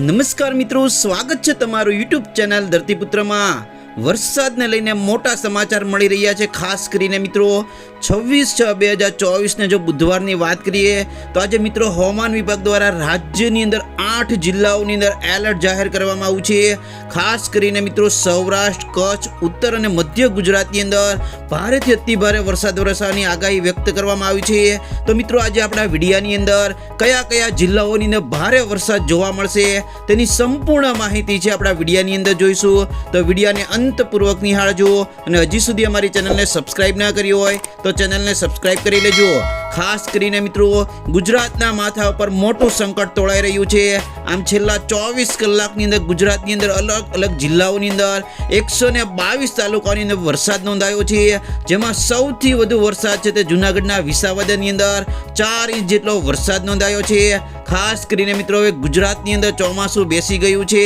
નમસ્કાર મિત્રો સ્વાગત છે તમારું યુટ્યુબ ચેનલ ધરતીપુત્રમાં. વરસાદને લઈને મોટા સમાચાર મળી રહ્યા છે. ખાસ કરીને મિત્રો, છવ્વીસ છ બે હજાર ચોવીસને જો બુધવારની વાત કરીએ, તો આજે મિત્રો હવામાન વિભાગ દ્વારા રાજ્યની અંદર આઠ જિલ્લાઓની અંદર એલર્ટ જાહેર કરવામાં આવ્યું છે. ખાસ કરીને મિત્રો સૌરાષ્ટ્ર, કચ્છ, ઉત્તર અને મધ્ય ગુજરાતની અંદર ભારેથી અતિભારે વરસાદ વરસવાની આગાહી વ્યક્ત કરવામાં આવી છે. તો મિત્રો, આજે આપણા વિડીયાની અંદર કયા કયા જિલ્લાઓની અંદર ભારે વરસાદ જોવા મળશે તેની સંપૂર્ણ માહિતી છે આપણા વિડીયાની અંદર જોઈશું. તો વિડીયાને અંતપૂર્વક નિહાળજો. અને હજી સુધી અમારી ચેનલને સબસ્ક્રાઇબ ના કરી હોય તો ચેનલને સબસ્ક્રાઇબ કરી લેજો. ખાસ કરીને મિત્રો, ગુજરાતના માથા ઉપર મોટું સંકટ તોળાઈ રહ્યું છે. આમ છેલ્લા ચોવીસ કલાકની અંદર ગુજરાતની અંદર અલગ અલગ જિલ્લાઓની અંદર એકસો ને બાવીસ તાલુકાની અંદર વરસાદ નોંધાયો છે. જેમાં સૌથી વધુ વરસાદ છે તે જુનાગઢના વિસાવદરની અંદર ચાર ઇંચ જેટલો વરસાદ નોંધાયો છે. ખાસ કરીને મિત્રો, હવે ગુજરાતની અંદર ચોમાસું બેસી ગયું છે.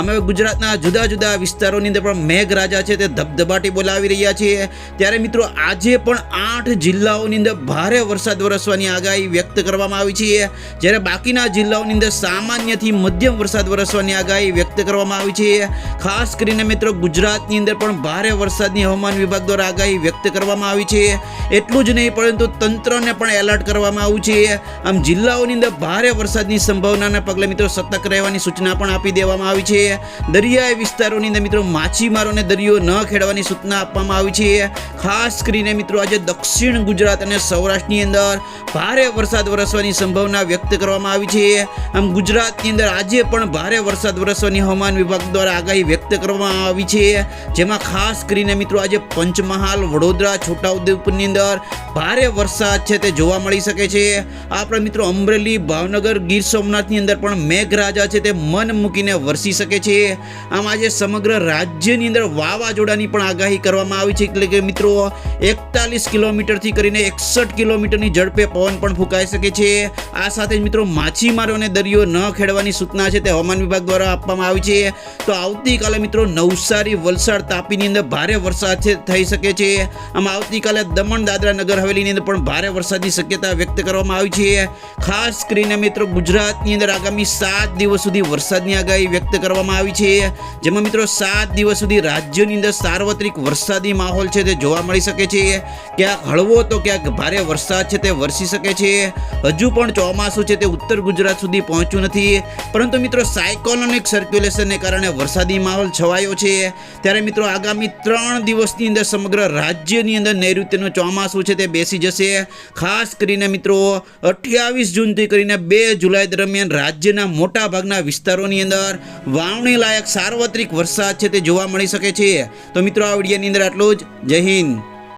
અમે ગુજરાતના જુદા જુદા વિસ્તારોની અંદર પણ મેઘરાજા છે તે ધબધબાટી બોલાવી રહ્યા છે. ત્યારે મિત્રો, આજે પણ આઠ જિલ્લાઓની અંદર ભારે વરસાદ વરસવાની આગાહી વ્યક્ત કરવામાં આવી છે. જ્યારે બાકીના જિલ્લાઓની અંદર સામાન્યથી મધ્યમ વરસાદ વરસવાની આગાહી વ્યક્ત કરવામાં આવી છે. ખાસ કરીને મિત્રો ગુજરાતની અંદર પણ ભારે વરસાદની હવામાન વિભાગ દ્વારા આગાહી વ્યક્ત કરવામાં આવી છે. એટલું જ નહીં, પરંતુ તંત્રને પણ એલર્ટ કરવામાં આવ્યું છે. આમ જિલ્લાઓની અંદર ભારે વરસાદની સંભાવનાના પગલે મિત્રો સતર્ક રહેવાની સૂચના પણ આપી દેવામાં આવી છે. દરિયાઈ વિસ્તારોની અંદર મિત્રો માછીમારોને દરિયો ન ખેડવાની સૂચના આપવામાં આવી છે. ખાસ કરીને મિત્રો આજે દક્ષિણ ગુજરાત અને સૌરાષ્ટ્રની અંદર ભારે વરસાદ વરસવાની સંભાવના વ્યક્ત કરવામાં આવી છે. આમ ગુજરાતની અંદર આજે પણ ભારે વરસાદ વરસવાની હવામાન વિભાગ દ્વારા આગાહી વ્યક્ત કરવામાં આવી છે. જેમાં ખાસ કરીને મિત્રો આજે પંચમહાલ, વડોદરા, છોટાઉદેપુરની અંદર ભારે વરસાદ છે તે જોવા મળી શકે છે. આપણા મિત્રો અમરેલી, ભાવનગર, ગીર સોમનાથની અંદર પણ મેઘરાજા છે તે મન મૂકીને વરસી શકે છે. આમ આજે સમગ્ર રાજ્યની અંદર વાવાઝોડાની પણ આગાહી કરવામાં આવી છે. એટલે કે મિત્રો એકતાલીસ કિલોમીટરથી કરીને એકસઠ કિલોમીટરની ઝડપે પવન પણ ફૂંકાઈ શકે છે. આ સાથે જ મિત્રો માછીમારોને દરિયો ન ખેડવાની સૂચના છે તે હવામાન વિભાગ દ્વારા આપવામાં આવી છે. તો આવતીકાલે મિત્રો નવસારી, વલસાડ તાપીની અંદર ભારે વરસાદ થઈ શકે છે. આમ આવતીકાલે દમણ, દાદરા નગર હવેલીની અંદર પણ ભારે વરસાદની શક્યતા વ્યક્ત કરવામાં આવી છે. ખાસ કરીને મિત્રો ગુજરાતની અંદર આગામી સાત દિવસ સુધી વરસાદની આગાહી વ્યક્ત કરવામાં આવી છે. જેમાં મિત્રો સાત દિવસ સુધી રાજ્યની અંદર સાર્વત્રિક વરસાદી માહોલ છે તે જોવા મળી શકે છે. ક્યાંક હળવો તો ક્યાંક ભારે વરસાદ છે તે વરસી શકે છે. હજુ પણ ચોમાસું છે તે ઉત્તર ગુજરાત સુધી પહોંચ્યું નથી. પરંતુ મિત્રો, સાયકોલોનિક સર્ક્યુલેશનને કારણે વરસાદી માહોલ છવાયો છે. ત્યારે મિત્રો, આગામી ત્રણ દિવસની અંદર સમગ્ર રાજ્યની અંદર નૈઋત્યનું ચોમાસું છે તે બેસી જશે. ખાસ કરીને મિત્રો, અઠ્યાવીસ જૂનથી કરીને બે જુલાઈ દરમિયાન રાજ્યના મોટા ભાગના વિસ્તારોની અંદર વાવણી લાયક સાર્વત્રિક વરસાદ છે તે જોવા મળી શકે છે. તો મિત્રો, આ વિડીયોની અંદર આટલું જ. જય હિન્દ.